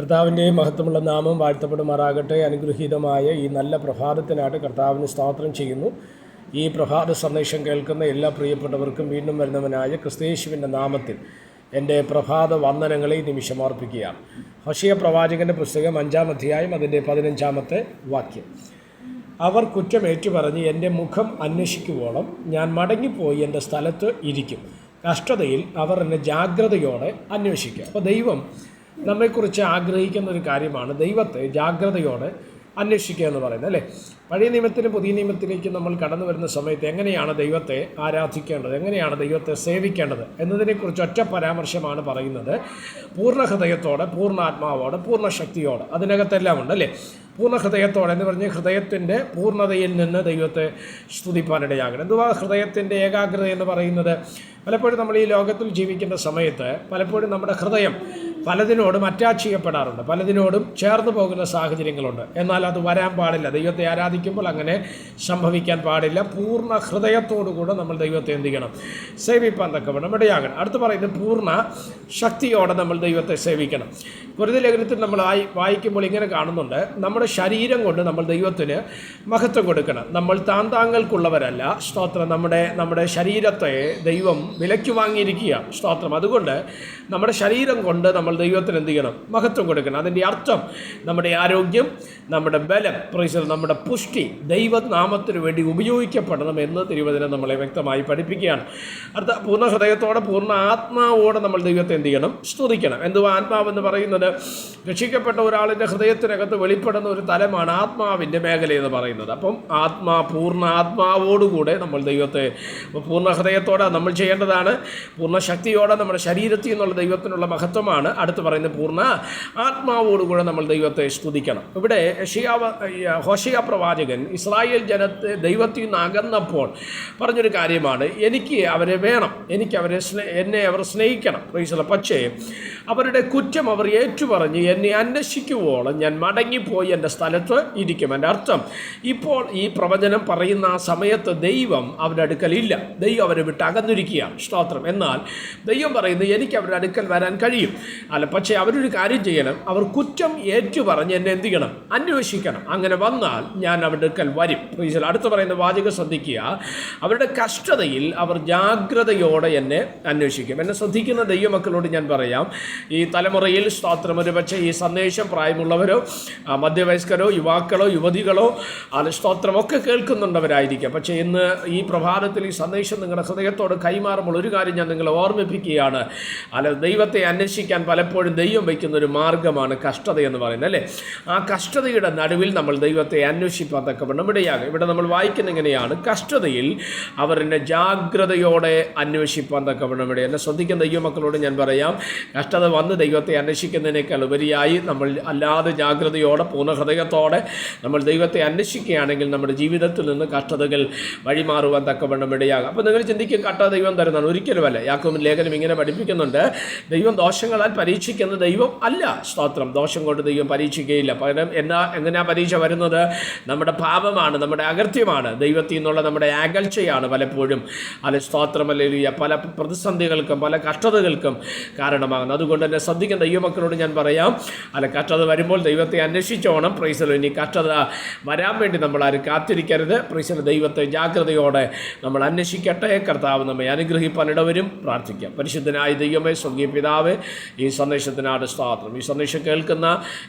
കർത്താവിന്റെയും മഹത്വമുള്ള നാമം വാഴ്ത്തപ്പെടുമാറാകട്ടെ. അനുഗ്രഹീതമായ ഈ നല്ല പ്രഭാതത്തിനായിട്ട് കർത്താവിന് സ്തോത്രം ചെയ്യുന്നു. ഈ പ്രഭാത സന്ദേശം കേൾക്കുന്ന എല്ലാ പ്രിയപ്പെട്ടവർക്കും വീണ്ടും വരുന്നവനായ ക്രിസ്തേശുവിന്റെ നാമത്തിൽ എന്റെ പ്രഭാത വന്ദനങ്ങളെ ഈ നിമിഷം അർപ്പിക്കുകയാണ് ഹഷിയ പ്രവാചകന്റെ പുസ്തകം അഞ്ചാം അധ്യായം അതിന്റെ പതിനഞ്ചാമത്തെ വാക്യം. അവർ കുറ്റം ഏറ്റുപറഞ്ഞ് എന്റെ മുഖം അന്വേഷിക്കുവോളം ഞാൻ മടങ്ങിപ്പോയി എന്റെ സ്ഥലത്ത് ഇരിക്കും. കഷ്ടതയിൽ അവർ എന്നെ ജാഗ്രതയോടെ അന്വേഷിക്കുക അപ്പോൾ ദൈവം നമ്മെക്കുറിച്ച് ആഗ്രഹിക്കുന്ന ഒരു കാര്യമാണ് ദൈവത്തെ ജാഗ്രതയോടെ അന്വേഷിക്കുക എന്ന് പറയുന്നത് അല്ലേ? പഴയ നിയമത്തിനും പുതിയ നിയമത്തിലേക്ക് നമ്മൾ കടന്നു വരുന്ന സമയത്ത് എങ്ങനെയാണ് ദൈവത്തെ ആരാധിക്കേണ്ടത് എങ്ങനെയാണ് ദൈവത്തെ സേവിക്കേണ്ടത് എന്നതിനെക്കുറിച്ച് ഒറ്റ പരാമർശമാണ് പറയുന്നത്. പൂർണ ഹൃദയത്തോടെ പൂർണ ആത്മാവോടെ പൂർണ ശക്തിയോടെ അതിനകത്തെല്ലാം ഉണ്ട് അല്ലേ? പൂർണ ഹൃദയത്തോടെ എന്ന് പറഞ്ഞ് ഹൃദയത്തിന്റെ പൂർണതയിൽ നിന്ന് ദൈവത്തെ സ്തുതിപ്പാനിടയാകണം. എന്തുവാ ഹൃദയത്തിന്റെ ഏകാഗ്രത എന്ന് പറയുന്നത്? പലപ്പോഴും നമ്മൾ ഈ ലോകത്തിൽ ജീവിക്കുന്ന സമയത്ത് പലപ്പോഴും നമ്മുടെ ഹൃദയം പലതിനോടും അറ്റാച്ച് ചെയ്യപ്പെടാറുണ്ട്. പലതിനോടും ചേർന്ന് പോകുന്ന സാഹചര്യങ്ങളുണ്ട്. എന്നാൽ അത് വരാൻ പാടില്ല. ദൈവത്തെ ആരാധിക്കുമ്പോൾ അങ്ങനെ സംഭവിക്കാൻ പാടില്ല. പൂർണ ഹൃദയത്തോടു കൂടെ നമ്മൾ ദൈവത്തെ എന്ത് ചെയ്യണം? സേവിപ്പാൻ തക്കവണ്ണം ഇടയാകണം. അടുത്ത് പറയുന്നത് പൂർണ ശക്തിയോടെ നമ്മൾ ദൈവത്തെ സേവിക്കണം. കുരുതി ലേഖനത്തിൽ നമ്മൾ ആയി വായിക്കുമ്പോൾ ഇങ്ങനെ കാണുന്നുണ്ട്. നമ്മുടെ ശരീരം കൊണ്ട് നമ്മൾ ദൈവത്തിന് മഹത്വം കൊടുക്കണം. നമ്മൾ താന്താങ്ങൾക്കുള്ളവരല്ല സ്തോത്രം. നമ്മുടെ നമ്മുടെ ശരീരത്തെ ദൈവം വിലയ്ക്ക് വാങ്ങിയിരിക്കുകയാണ്. സ്തോത്രം. അതുകൊണ്ട് നമ്മുടെ ശരീരം കൊണ്ട് നമ്മൾ ദൈവത്തിന് എന്ത് ചെയ്യണം? മഹത്വം കൊടുക്കണം. അതിന്റെ അർത്ഥം നമ്മുടെ ആരോഗ്യം നമ്മുടെ ബലം പ്രൈസർ നമ്മുടെ പുഷ്ടി ദൈവനാമത്തിന് വേണ്ടി ഉപയോഗിക്കപ്പെടണം എന്ന് തിരുവചനം നമ്മളെ വ്യക്തമായി പഠിപ്പിക്കുകയാണ്. അടുത്ത പൂർണ ഹൃദയത്തോടെ പൂർണ ആത്മാവോടെ നമ്മൾ ദൈവത്തെ എന്ത് ചെയ്യണം? സ്തുതിക്കണം. എന്തുവാ ആത്മാവെന്ന് പറയുന്നത്? രക്ഷിക്കപ്പെട്ട ഒരാളിന്റെ ഹൃദയത്തിനകത്ത് വെളിപ്പെടുന്ന ഒരു തലമാണ് ആത്മാവിന്റെ മേഖല എന്ന് പറയുന്നത്. അപ്പം ആത്മാ പൂർണ ആത്മാവോടുകൂടെ നമ്മൾ ദൈവത്തെ പൂർണ ഹൃദയത്തോടെ നമ്മൾ ചെയ്യേണ്ടതാണ്. പൂർണ ശക്തിയോടെ നമ്മുടെ ശരീരത്തിൽ നിന്നുള്ള ദൈവത്തിനുള്ള മഹത്വമാണ്. അടുത്ത് പറയുന്ന പൂർണ ആത്മാവോടുകൂടെ നമ്മൾ ദൈവത്തെ സ്തുതിക്കണം. ഇവിടെ ഷിയാവ ഹോഷിയ പ്രവാചകൻ ഇസ്രായേൽ ജനത്തെ ദൈവത്തിൽ നിന്ന് അകന്നപ്പോൾ പറഞ്ഞൊരു കാര്യമാണ്. എനിക്ക് അവരെ വേണം. എനിക്ക് അവരെ സ്നേ എന്നെ അവർ സ്നേഹിക്കണം. പ്രൈസല പക്ഷേ അവരുടെ കുറ്റം അവർ ഏറ്റുപറഞ്ഞ് എന്നെ അന്വേഷിക്കുവോളം ഞാൻ മടങ്ങിപ്പോയി എന്റെ സ്ഥലത്ത് ഇരിക്കും. എന്റെ അർത്ഥം ഇപ്പോൾ ഈ പ്രവചനം പറയുന്ന ആ സമയത്ത് ദൈവം അവരുടെ അടുക്കലില്ല ദൈവം അവരെ വിട്ട് അകന്നിരിക്കുകയാണ്. സ്തോത്രം. എന്നാൽ ദൈവം പറയുന്നത് എനിക്ക് അവരുടെ അടുക്കൽ വരാൻ കഴിയും. അല്ല പക്ഷേ അവരൊരു കാര്യം ചെയ്യണം. അവർ കുറ്റം ഏറ്റു പറഞ്ഞ് എന്നെ എന്ത് ചെയ്യണം? അന്വേഷിക്കണം. അങ്ങനെ വന്നാൽ ഞാൻ അവരുടെ അടുക്കൽ വരും. അടുത്ത് പറയുന്ന വാചകം ശ്രദ്ധിക്കുക. അവരുടെ കഷ്ടതയിൽ അവർ ജാഗ്രതയോടെ എന്നെ അന്വേഷിക്കും. എന്നെ ശ്രദ്ധിക്കുന്ന ദൈവമക്കളോട് ഞാൻ പറയാം. ഈ തലമുറയിൽ സ്തോത്രം ഒരു പക്ഷേ ഈ സന്ദേശം പ്രായമുള്ളവരോ മധ്യവയസ്കരോ യുവാക്കളോ യുവതികളോ അത് സ്തോത്രമൊക്കെ കേൾക്കുന്നുണ്ടവരായിരിക്കാം. പക്ഷേ ഇന്ന് ഈ പ്രഭാതത്തിൽ ഈ സന്ദേശം നിങ്ങളുടെ ഹൃദയത്തോട് കൈമാറുമ്പോൾ ഒരു കാര്യം ഞാൻ നിങ്ങളെ ഓർമ്മിപ്പിക്കുകയാണ്. അല്ല ദൈവത്തെ അന്വേഷിക്കാൻ പലപ്പോഴും ദൈവം വയ്ക്കുന്ന ഒരു മാർഗമാണ് കഷ്ടത എന്ന് പറയുന്നത് അല്ലേ? ആ കഷ്ടതയുടെ നടുവിൽ നമ്മൾ ദൈവത്തെ അന്വേഷിപ്പാൻ തക്കവണ്ണം ഇവിടെ നമ്മൾ വായിക്കുന്ന എങ്ങനെയാണ്? കഷ്ടതയിൽ അവർ ജാഗ്രതയോടെ അന്വേഷിപ്പാൻ തക്കവണ്ണം ഇടയാ എന്നെ ശ്രദ്ധിക്കുന്ന ദൈവമക്കളോട് ഞാൻ പറയാം കഷ്ടത വന്ന് ദൈവത്തെ അന്വേഷിക്കുന്നതിനേക്കാൾ ഉപരിയായി നമ്മൾ അല്ലാതെ ജാഗ്രതയോടെ പൂർണ ഹൃദയത്തോടെ നമ്മൾ ദൈവത്തെ അന്വേഷിക്കുകയാണെങ്കിൽ നമ്മുടെ ജീവിതത്തിൽ നിന്ന് കഷ്ടതകൾ വഴിമാറുവാൻ തക്കവണ്ണം ഇടയാകും അപ്പോൾ നിങ്ങൾ ചിന്തിക്കും കട്ട ദൈവം തരുന്നതാണ്. ഒരിക്കലുമല്ല. യാക്കും ലേഖനം ഇങ്ങനെ പഠിപ്പിക്കുന്നുണ്ട്. ദൈവം ദോഷങ്ങളാൽ പരീക്ഷിക്കുന്ന ദൈവം അല്ല. സ്തോത്രം. ദോഷം കൊണ്ട് ദൈവം പരീക്ഷിക്കുകയില്ല. പകരം എന്നാ എങ്ങനെയാ പരീക്ഷ വരുന്നത്? നമ്മുടെ പാപമാണ് നമ്മുടെ അകൃത്യമാണ്. ദൈവത്തിൽ നിന്നുള്ള നമ്മുടെ അകൽച്ചയാണ് പലപ്പോഴും. അല്ല അല്ലെങ്കിൽ പല പ്രതിസന്ധികൾക്കും പല കഷ്ടതകൾക്കും കാരണമാകുന്നത് അതുകൊണ്ട് തന്നെ ശ്രദ്ധിക്കുന്ന ദൈവമക്കളോട് ഞാൻ പറയാം. അല്ല കഷ്ടത വരുമ്പോൾ ദൈവത്തെ അന്വേഷിച്ചോണം. പ്രൈസലോ ഇനി കഷ്ടത വരാൻ വേണ്ടി നമ്മൾ ആരും കാത്തിരിക്കരുത്. പ്രൈസല ദൈവത്തെ ജാഗ്രതയോടെ നമ്മൾ അന്വേഷിക്കട്ടെ. കർത്താവ് നമ്മെ അനുഗ്രഹിപ്പാൻ ഇടവരും പ്രാർത്ഥിക്കാം. പരിശുദ്ധനായ ദൈവമേ സ്വർഗീയ പിതാവ് ഈ സന്ദേശത്തിനാട് സ്വാതന്ത്ര്യം. ഈ സന്ദേശം കേൾക്കുന്ന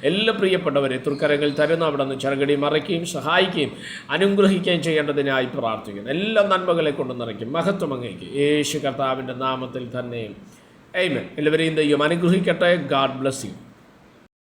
എല്ലാ പ്രിയപ്പെട്ടവരെ തൃക്കരങ്ങൾ തരുന്ന അവിടെ നിന്ന് ചെറുകടി മറയ്ക്കുകയും സഹായിക്കുകയും അനുഗ്രഹിക്കുകയും ചെയ്യേണ്ടതിനായി പ്രാർത്ഥിക്കുന്നു. എല്ലാ നന്മകളെ കൊണ്ട് നിറയ്ക്കും. മഹത്വം അങ്ങേക്ക്. യേശു കർത്താവിന്റെ നാമത്തിൽ തന്നെ. എയ്മൻ എല്ലാവരെയും ദൈവം അനുഗ്രഹിക്കട്ടെ. God bless you